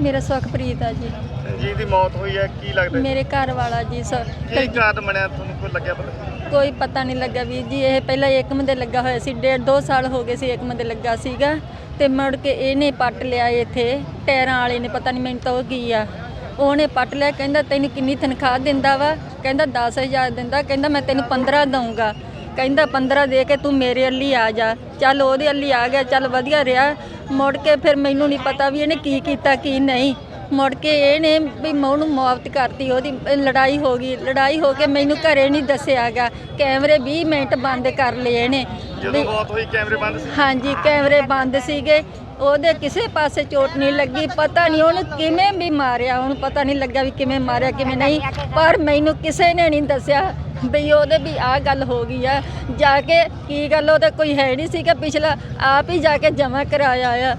ਮੇਰਾ ਸੁਖਪ੍ਰੀਤ ਆ ਜੀ। ਜੀ ਦੀ ਮੌਤ ਹੋਈ ਹੈ ਕੀ ਲੱਗਦਾ ਮੇਰੇ ਘਰ ਵਾਲਾ ਜੀ ਸ- ਕੀ ਕਾਰਨ ਬਣਿਆ? ਤੁਹਾਨੂੰ ਕੋਈ ਲੱਗਿਆ ਪਤਾ? ਕੋਈ ਪਤਾ ਨਹੀਂ ਲੱਗਾ ਵੀਰ ਜੀ ਇਹ ਪਹਿਲਾਂ ਏਕਮ ਦੇ ਲੱਗਾ ਹੋਇਆ ਸੀ ਡੇਢ ਦੋ ਸਾਲ ਹੋ ਗਏ ਸੀ ਏਕਮ ਦੇ ਲੱਗਾ ਸੀਗਾ। ਤੇ ਮੁੜ ਕੇ ਇਹਨੇ ਪੱਟ ਲਿਆ ਇੱਥੇ ਟਾਇਰਾਂ ਵਾਲੇ ਨੇ ਪਤਾ ਨਹੀਂ ਮੈਨੂੰ ਤਾਂ ਉਹ ਕੀ ਆ। ਉਹਨੇ ਪੱਟ ਲਿਆ ਕਹਿੰਦਾ ਤੈਨੂੰ ਕਿੰਨੀ ਤਨਖਾਹ ਦਿੰਦਾ ਵਾ ਕਹਿੰਦਾ 10000 ਦਿੰਦਾ ਕਹਿੰਦਾ ਮੈਂ ਤੈਨੂੰ 15 ਦਊਂਗਾ। ਕਹਿੰਦਾ 15 ਦੇ ਕੇ ਤੂੰ ਮੇਰੇ ਅੱਲੀ ਆ ਜਾ। ਚੱਲ ਉਹਦੇ ਅੱਲੀ ਆ ਗਿਆ ਚੱਲ ਵਧੀਆ ਰਿਹਾ। ਮੁੜ ਕੇ ਫਿਰ ਮੈਨੂੰ ਨਹੀਂ ਪਤਾ ਵੀ ਇਹਨੇ ਕੀ ਕੀਤਾ ਕੀ ਨਹੀਂ। ਮੁੜ ਕੇ ਇਹਨੇ ਵੀ ਮੈਂ ਉਹਨੂੰ ਮੁਆਵਤ ਕਰਤੀ ਉਹਦੀ ਲੜਾਈ ਹੋ ਗਈ। ਲੜਾਈ ਹੋ ਕੇ ਮੈਨੂੰ ਘਰੇ ਨਹੀਂ ਦੱਸਿਆਗਾ ਕੈਮਰੇ 20 ਮਿੰਟ ਬੰਦ ਕਰ ਲਏ ਇਹਨੇ। ਜਦੋਂ ਮੌਤ ਹੋਈ ਕੈਮਰੇ ਬੰਦ ਸੀ? ਹਾਂਜੀ ਕੈਮਰੇ ਬੰਦ ਸੀਗੇ। ਉਹਦੇ ਕਿਸੇ ਪਾਸੇ ਚੋਟ ਨਹੀਂ ਲੱਗੀ। ਪਤਾ ਨਹੀਂ ਉਹਨੂੰ ਕਿਵੇਂ ਵੀ ਮਾਰਿਆ। ਉਹਨੂੰ ਪਤਾ ਨਹੀਂ ਲੱਗਾ ਵੀ ਕਿਵੇਂ ਮਾਰਿਆ ਕਿਵੇਂ ਨਹੀਂ। ਪਰ ਮੈਨੂੰ ਕਿਸੇ ਨੇ ਨਹੀਂ ਦੱਸਿਆ ਵੀ ਉਹਦੇ ਵੀ ਆਹ ਗੱਲ ਹੋ ਗਈ ਆ ਜਾ ਕੇ ਕੀ ਗੱਲ ਉਹਦੇ ਕੋਈ ਹੈ ਨਹੀਂ ਸੀਗਾ ਪਿਛਲਾ ਆਪ ਹੀ ਜਾ ਕੇ ਜਮ੍ਹਾਂ ਕਰਾਇਆ ਆ।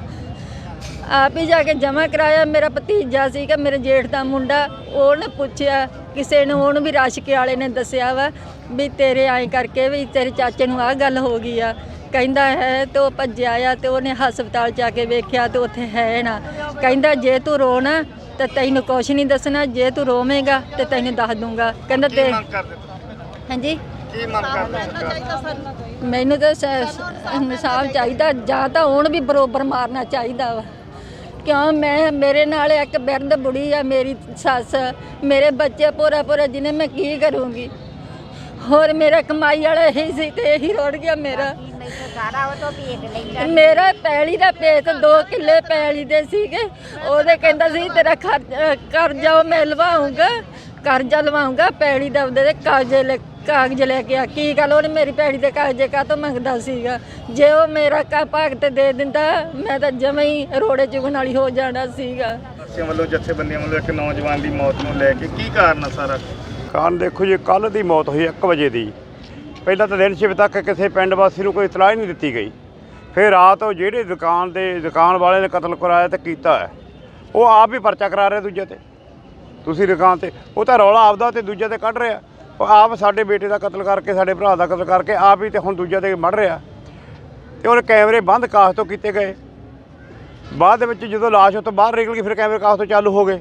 ਆਪ ਹੀ ਜਾ ਕੇ ਜਮ੍ਹਾਂ ਕਰਾਇਆ ਮੇਰਾ ਭਤੀਜਾ ਸੀਗਾ ਮੇਰੇ ਜੇਠ ਦਾ ਮੁੰਡਾ ਉਹਨੇ ਪੁੱਛਿਆ ਕਿਸੇ ਨੂੰ ਉਹਨੂੰ ਵੀ ਰਾਸ਼ਕੇ ਵਾਲੇ ਨੇ ਦੱਸਿਆ ਵਾ ਵੀ ਤੇਰੇ ਐਂ ਕਰਕੇ ਵੀ ਤੇਰੇ ਚਾਚੇ ਨੂੰ ਆਹ ਗੱਲ ਹੋ ਗਈ ਆ। ਕਹਿੰਦਾ ਹੈ ਤੇ ਉਹ ਭੱਜਿਆ ਆ ਤੇ ਉਹਨੇ ਹਸਪਤਾਲ ਜਾ ਕੇ ਵੇਖਿਆ ਤੇ ਉੱਥੇ ਹੈ ਨਾ। ਕਹਿੰਦਾ ਜੇ ਤੂੰ ਰੋਣਾ ਤੇ ਤੈਨੂੰ ਕੁਛ ਨਹੀਂ ਦੱਸਣਾ ਜੇ ਤੂੰ ਰੋਵੇਂਗਾ ਤੇ ਤੈਨੂੰ ਦੱਸ ਦੂੰਗਾ। ਕਹਿੰਦਾ ਕੀ ਤੇ? ਹਾਂਜੀ? ਕੀ ਮੰਗ ਕਰਦੇ ਸਰਕਾਰ ਮੈਨੂੰ ਤਾਂ ਇਨਸਾਫ ਚਾਹੀਦਾ ਜਾਂ ਤਾਂ ਹੁਣ ਵੀ ਬਰੋਬਰ ਮਾਰਨਾ ਚਾਹੀਦਾ ਵਾ। ਕਿਉਂ? ਮੈਂ ਮੇਰੇ ਨਾਲ ਇੱਕ ਬਿਰਧ ਬੁੜੀ ਆ ਮੇਰੀ ਸੱਸ। ਮੇਰੇ ਬੱਚੇ ਪੂਰਾ ਪੂਰਾ ਜਿਹਨੇ ਮੈਂ ਕੀ ਕਰੂੰਗੀ? ਹੋਰ ਮੇਰਾ ਕਮਾਈ ਵਾਲਾ ਇਹੀ ਸੀ ਤੇ ਇਹੀ ਰੋੜ ਗਿਆ ਮੇਰਾ। ਮੇਰਾ ਪੈਲੀ ਦਾ ਪੇਤ 2 ਕਿੱਲੇ ਪੈਲੀ ਦੇ ਸੀਗੇ। ਉਹਦੇ ਕਹਿੰਦਾ ਸੀ ਤੇਰਾ ਖਰਚ ਕਰਜ਼ਾ ਉਹ ਮੈਂ ਲਵਾਉਂਗਾ ਕਰਜ਼ਾ ਲਵਾਉਂਗਾ ਪੈਲੀ ਦਾ ਉਹਦੇ ਕਾਗਜ਼ ਲੈ ਕਾਗਜ਼ ਲੈ ਕੇ ਆ। ਕੀ ਗੱਲ? ਉਹਨੇ ਮੇਰੀ ਪੈਲੀ ਦੇ ਕਾਗਜ਼ ਕਾਹਤੋਂ ਮੰਗਦਾ ਸੀਗਾ। ਜੇ ਉਹ ਮੇਰਾ ਕਾ ਭਗਤ ਦੇ ਦਿੰਦਾ ਮੈਂ ਤਾਂ ਜਮੇ ਹੀ ਰੋੜੇ ਚੁਗਣ ਵਾਲੀ ਹੋ ਜਾਣਾ ਸੀਗਾ। ਅਸੀਂ ਵੱਲੋਂ ਜਥੇਬੰਦੀਆਂ ਵੱਲੋਂ ਇੱਕ ਨੌਜਵਾਨ ਦੀ ਮੌਤ ਨੂੰ ਲੈ ਕੇ ਕੀ ਕਾਰਨ ਆ ਸਾਰਾ? ਕਾਰਨ ਦੇਖੋ ਜੀ ਕੱਲ ਦੀ ਮੌਤ ਹੋਈ 1 ਵਜੇ ਦੀ। ਪਹਿਲਾਂ ਤਾਂ ਦਿਨ ਛਿਵ ਤੱਕ ਕਿਸੇ ਪਿੰਡ ਵਾਸੀ ਨੂੰ ਕੋਈ ਇਤਲਾਹ ਹੀ ਨਹੀਂ ਦਿੱਤੀ ਗਈ। ਫਿਰ ਰਾਤ ਉਹ ਜਿਹੜੇ ਦੁਕਾਨ ਦੇ ਦੁਕਾਨ ਵਾਲੇ ਨੇ ਕਤਲ ਕਰਾਇਆ ਤੇ ਕੀਤਾ ਹੈ। ਉਹ ਆਪ ਹੀ ਪਰਚਾ ਕਰਾ ਰਿਹਾ ਦੂਜੇ ਤੇ। ਤੁਸੀਂ ਦੁਕਾਨ ਤੇ ਉਹ ਤਾਂ ਰੌਲਾ ਆਪਦਾ ਤੇ ਦੂਜੇ ਤੇ ਕੱਢ ਰਿਹਾ। ਉਹ ਆਪ ਸਾਡੇ ਬੇਟੇ ਦਾ ਕਤਲ ਕਰਕੇ, ਸਾਡੇ ਭਰਾ ਦਾ ਕਤਲ ਕਰਕੇ ਆਪ ਹੀ ਤੇ ਹੁਣ ਦੂਜੇ ਤੇ ਮੜ ਰਿਹਾ। ਤੇ ਉਹਨੇ ਕੈਮਰੇ ਬੰਦ ਕਾਸ ਤੋਂ ਕੀਤੇ ਗਏ। ਬਾਅਦ ਦੇ ਵਿੱਚ ਜਦੋਂ ਲਾਸ਼ ਉੱਥੋਂ ਬਾਹਰ ਨਿਕਲ ਗਈ, ਫਿਰ ਕੈਮਰੇ ਕਾਸ ਤੋਂ ਚਾਲੂ ਹੋ ਗਏ।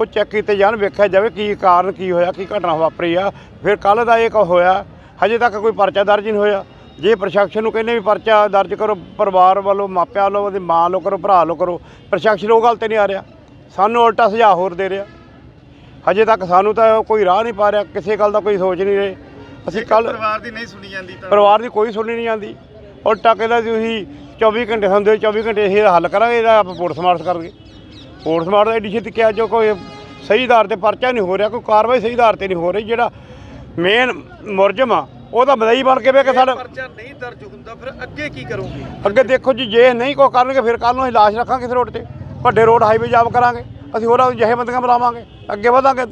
ਉਹ ਚੈੱਕ ਕੀਤੇ ਜਾਣ, ਵੇਖਿਆ ਜਾਵੇ ਕੀ ਕਾਰਨ ਕੀ ਹੋਇਆ, ਕੀ ਘਟਨਾ ਵਾਪਰੀ ਆ। ਫਿਰ ਕੱਲ ਦਾ ਇਹ ਹੋਇਆ, ਹਜੇ ਤੱਕ ਕੋਈ ਪਰਚਾ ਦਰਜ ਨਹੀਂ ਹੋਇਆ। ਜੇ ਪ੍ਰਸ਼ਾਸਨ ਨੂੰ ਕਹਿੰਦੇ ਵੀ ਪਰਚਾ ਦਰਜ ਕਰੋ, ਪਰਿਵਾਰ ਵੱਲੋਂ, ਮਾਪਿਆਂ ਵੱਲੋਂ, ਉਹਦੀ ਮਾਂ ਵੱਲੋਂ ਕਰੋ, ਭਰਾ ਵੱਲੋਂ ਕਰੋ, ਪ੍ਰਸ਼ਾਸਨ ਉਹ ਗੱਲ ਤੇ ਨਹੀਂ ਆ ਰਿਹਾ। ਸਾਨੂੰ ਉਲਟਾ ਸੁਝਾਅ ਹੋਰ ਦੇ ਰਿਹਾ। ਹਜੇ ਤੱਕ ਸਾਨੂੰ ਤਾਂ ਕੋਈ ਰਾਹ ਨਹੀਂ ਪਾ ਰਿਹਾ ਕਿਸੇ ਗੱਲ ਦਾ ਕੋਈ ਸੋਚ ਨਹੀਂ ਰਹੇ। ਅਸੀਂ ਕੱਲ ਪਰਿਵਾਰ ਦੀ ਨਹੀਂ ਸੁਣੀ ਜਾਂਦੀ ਤਾਂ। ਪਰਿਵਾਰ ਦੀ ਕੋਈ ਸੁਣਨੀ ਨਹੀਂ ਜਾਂਦੀ। ਉਲਟਾ ਕਹਿੰਦਾ ਜੀ ਤੁਸੀਂ 24 ਘੰਟੇ ਹੁੰਦੇ 24 ਘੰਟੇ ਇਹਦਾ ਹੱਲ ਕਰਾਂਗੇ ਇਹਦਾ ਆਪਾਂ ਪੋਰਟ ਸਮਾਰਟ ਕਰਾਂਗੇ ਪੋਰਟ ਸਮਾਰਟ ਐਡੀ ਛੇਤੀ ਕਿਹਾ ਜੋ ਕੋਈ ਸਹੀ ਆਧਾਰ ਤੇ ਪਰਚਾ ਨਹੀਂ ਹੋ ਰਿਹਾ ਕੋਈ ਕਾਰਵਾਈ ਸਹੀ ਆਧਾਰ ਤੇ ਨਹੀਂ ਹੋ ਰਹੀ ਜਿਹੜਾ ਮੇਨ ਮੁਰਜਮ ਆ ਉਹ ਤਾਂ ਮਦਈ ਬਣ ਕੇ ਵੇ ਕਿ ਸਾਡਾ ਪਰਚਾ ਨਹੀਂ ਦਰਜ ਹੁੰਦਾ ਫਿਰ ਅੱਗੇ ਕੀ ਕਰੋਗੇ? ਅੱਗੇ ਦੇਖੋ ਜੀ ਜੇ ਨਹੀਂ ਕੋ ਕਰਨਗੇ ਫਿਰ ਕੱਲ ਨੂੰ ਅਸੀਂ ਲਾਸ਼ ਰੱਖਾਂਗੇ ਇਸ ਰੋਡ ਤੇ। ਵੱਡੇ ਰੋਡ ਹਾਈਵੇ ਜਾਮ ਕਰਾਂਗੇ। ਅਸੀਂ ਹੋਰਾਂ ਜਿਹੇ ਬੰਦੀਆਂ ਬੁਲਾਵਾਂਗੇ ਅੱਗੇ ਵਧਾਂਗੇ।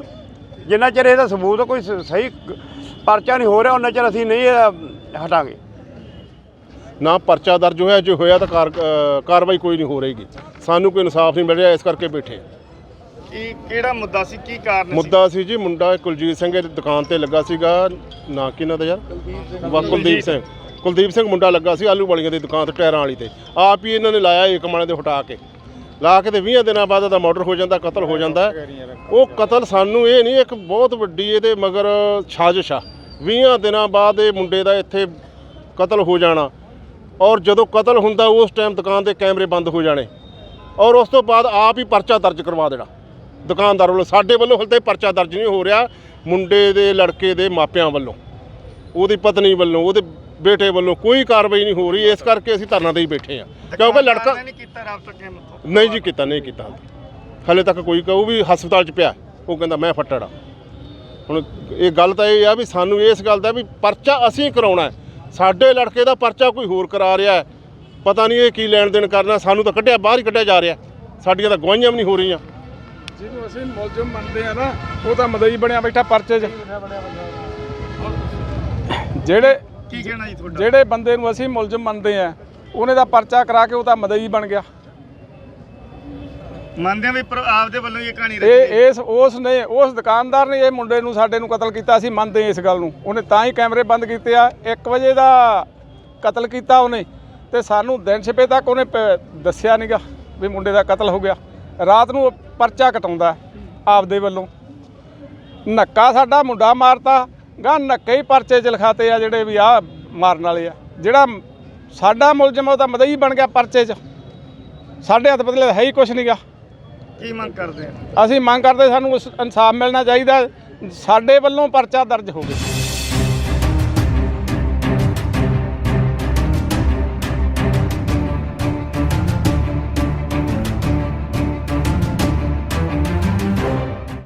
ਜਿੰਨਾ ਚਿਰ ਇਹਦਾ ਸਬੂਤ ਕੋਈ ਸਹੀ ਪਰਚਾ ਨਹੀਂ ਹੋ ਰਿਹਾ ਉਹਨਾਂ ਚਿਰ ਅਸੀਂ ਨਹੀਂ ਹਟਾਂਗੇ। ਨਾ ਪਰਚਾ ਦਰਜ ਹੋਇਆ ਜੇ ਹੋਇਆ ਤਾਂ ਕਾਰਵਾਈ ਕੋਈ ਨਹੀਂ ਹੋ ਰਹੀਗੀ। ਸਾਨੂੰ ਕੋਈ ਇਨਸਾਫ ਨਹੀਂ ਮਿਲ ਰਿਹਾ ਇਸ ਕਰਕੇ ਬੈਠੇ। ਕੀ ਕਿਹੜਾ ਮੁੱਦਾ ਸੀ? ਕੀ ਕਾਰਨ ਸੀ? ਮੁੱਦਾ ਸੀ ਜੀ ਮੁੰਡਾ ਕੁਲਜੀਤ ਸਿੰਘ ਦੀ ਦੁਕਾਨ ਤੇ ਲੱਗਾ ਸੀਗਾ ਨਾ ਕਿਹਨਾਂ ਦਾ ਯਾਰ? ਕੁਲਦੀਪ ਸਿੰਘ। ਕੁਲਦੀਪ ਸਿੰਘ ਮੁੰਡਾ ਲੱਗਾ ਸੀ ਆਲੂ ਵਾਲੀਆਂ ਦੀ ਦੁਕਾਨ ਤੇ ਟਾਇਰਾਂ ਵਾਲੀ ਤੇ। ਆਪ ਹੀ ਇਹਨਾਂ ਨੇ ਲਾਇਆ ਇੱਕ ਮਾਣੇ ਦੇ ਹਟਾ ਕੇ। ਲਾ ਕੇ ਤੇ 20 ਦਿਨਾਂ ਬਾਅਦ ਉਹਦਾ ਮਰਡਰ ਹੋ ਜਾਂਦਾ, ਕਤਲ ਹੋ ਜਾਂਦਾ। ਉਹ ਕਤਲ ਸਾਨੂੰ ਇਹ ਨਹੀਂ, ਇੱਕ ਬਹੁਤ ਵੱਡੀ ਇਹਦੇ ਮਗਰ ਸਾਜ਼ਿਸ਼ ਆ। 20 ਦਿਨਾਂ ਬਾਅਦ ਇਹ ਮੁੰਡੇ ਦਾ ਇੱਥੇ ਕਤਲ ਹੋ ਜਾਣਾ। ਔਰ ਜਦੋਂ ਕਤਲ ਹੁੰਦਾ, ਉਸ ਟਾਈਮ ਦੁਕਾਨ ਦੇ ਕੈਮਰੇ ਬੰਦ ਹੋ ਜਾਣੇ। ਔਰ ਉਸ ਤੋਂ ਬਾਅਦ ਆਪ ਹੀ ਪਰਚਾ ਦਰਜ ਕਰਵਾ ਦੇਣਾ। ਦੁਕਾਨਦਾਰ ਵੱਲੋਂ, ਸਾਡੇ ਵੱਲੋਂ ਹਲੇ ਤੱਕ ਪਰਚਾ ਦਰਜ ਨਹੀਂ ਹੋ ਰਿਹਾ ਮੁੰਡੇ ਦੇ, ਲੜਕੇ ਦੇ ਮਾਪਿਆਂ ਵੱਲੋਂ। ਉਹਦੀ ਪਤਨੀ ਵੱਲੋਂ, ਉਹਦੇ ਬੇਟੇ ਵੱਲੋਂ ਕੋਈ ਕਾਰਵਾਈ ਨਹੀਂ ਹੋ ਰਹੀ ਇਸ ਕਰਕੇ ਅਸੀਂ ਧਰਨਾ ਦੇ ਹੀ। ਬੈਠੇ ਆ ਕਿਉਂਕਿ ਲੜਕਾ ਨਹੀਂ ਕੀਤਾ ਰਾਬਤਾ ਕਿਮ ਨਹੀਂ ਜੀ ਕੀਤਾ ਨਹੀਂ ਕੀਤਾ। ਹਲੇ ਤੱਕ ਕੋਈ ਉਹ ਵੀ ਹਸਪਤਾਲ 'ਚ ਪਿਆ। ਉਹ ਕਹਿੰਦਾ ਮੈਂ ਫੱਟੜ ਆ। ਹੁਣ ਇਹ ਗੱਲ ਤਾਂ ਇਹ ਆ ਵੀ ਸਾਨੂੰ ਇਸ ਗੱਲ ਦਾ ਵੀ ਪਰਚਾ ਅਸੀਂ ਕਰਾਉਣਾ। ਸਾਡੇ ਲੜਕੇ ਦਾ ਪਰਚਾ ਕੋਈ ਹੋਰ ਕਰਾ ਰਿਹਾ। ਪਤਾ ਨਹੀਂ ਇਹ ਕੀ ਲੈਣ ਦੇਣ ਕਰਨਾ ਸਾਨੂੰ ਤਾਂ ਕੱਢਿਆ ਬਾਹਰ ਹੀ ਕੱਢਿਆ ਜਾ ਰਿਹਾ। ਸਾਡੀਆਂ ਤਾਂ ਗਵਾਹੀਆਂ ਵੀ ਨਹੀਂ ਹੋ ਰਹੀਆਂ। ਜਿਹਨੂੰ ਅਸੀਂ ਮੁਲਜ਼ਮ ਮੰਨਦੇ ਆ ਨਾ ਉਹ ਤਾਂ ਮਦਈ ਬਣਿਆ ਬੈਠਾ ਪਰਚੇ 'ਚ। ਜਿਹੜੇ ਕੀ ਕਹਿਣਾ ਜੀ ਤੁਹਾਡਾ? ਜਿਹੜੇ ਬੰਦੇ ਨੂੰ ਅਸੀਂ ਮੁਲਜ਼ਮ ਮੰਨਦੇ ਆ ਉਹਨੇ ਦਾ ਪਰਚਾ ਕਰਾ ਕੇ ਉਹ ਤਾਂ ਮਦਈ ਬਣ ਗਿਆ। ਮੰਨਦੇ ਆ ਵੀ ਪਰ ਆਪਦੇ ਵੱਲੋਂ ਹੀ ਇਹ ਕਹਾਣੀ ਰਚੀ ਇਹ ਇਸ ਉਸ ਨੇ ਉਸ ਦੁਕਾਨਦਾਰ ਨੇ ਇਹ ਮੁੰਡੇ ਨੂੰ ਸਾਡੇ ਨੂੰ ਕਤਲ ਕੀਤਾ ਅਸੀਂ ਮੰਨਦੇ ਹਾਂ ਇਸ ਗੱਲ ਨੂੰ। ਉਹਨੇ ਤਾਂ ਹੀ ਕੈਮਰੇ ਬੰਦ ਕੀਤੇ ਆ 1 ਵਜੇ ਦਾ ਕਤਲ ਕੀਤਾ ਉਹਨੇ ਤੇ ਸਾਨੂੰ ਦਿਨ ਛਿਪੇ ਤੱਕ ਉਹਨੇ ਪ- ਦੱਸਿਆ ਨਹੀਂਗਾ ਵੀ ਮੁੰਡੇ ਦਾ ਕਤਲ ਹੋ ਗਿਆ। ਰਾਤ ਨੂੰ ਉਹ ਪਰਚਾ ਕਟਾਉਂਦਾ ਆਪਦੇ ਵੱਲੋਂ। ਨੱਕਾ ਸਾਡਾ ਮੁੰਡਾ ਮਾਰਤਾ ਗਾ ਨੱਕੇ ਹੀ ਪਰਚੇ ਚ ਲਿਖਾਤੇ ਆ ਜਿਹੜੇ ਵੀ ਆ ਮਾਰਨ ਵਾਲੇ ਆ। ਜਿਹੜਾ ਸਾਡਾ ਮੁਲਜ਼ਮ ਉਹ ਤਾਂ ਮਦਈ ਬਣ ਗਿਆ ਪਰਚੇ ਚ। ਸਾਡੇ ਹੱਥ ਬਦਲੇ ਹੈ ਹੀ ਕੁਛ ਨਹੀਂਗਾ ਕੀ ਮੰਗ ਕਰਦੇ ਆ? ਅਸੀਂ ਮੰਗ ਕਰਦੇ ਸਾਨੂੰ ਇਨਸਾਫ ਮਿਲਣਾ ਚਾਹੀਦਾ। ਸਾਡੇ ਵੱਲੋਂ ਪਰਚਾ ਦਰਜ ਹੋਵੇ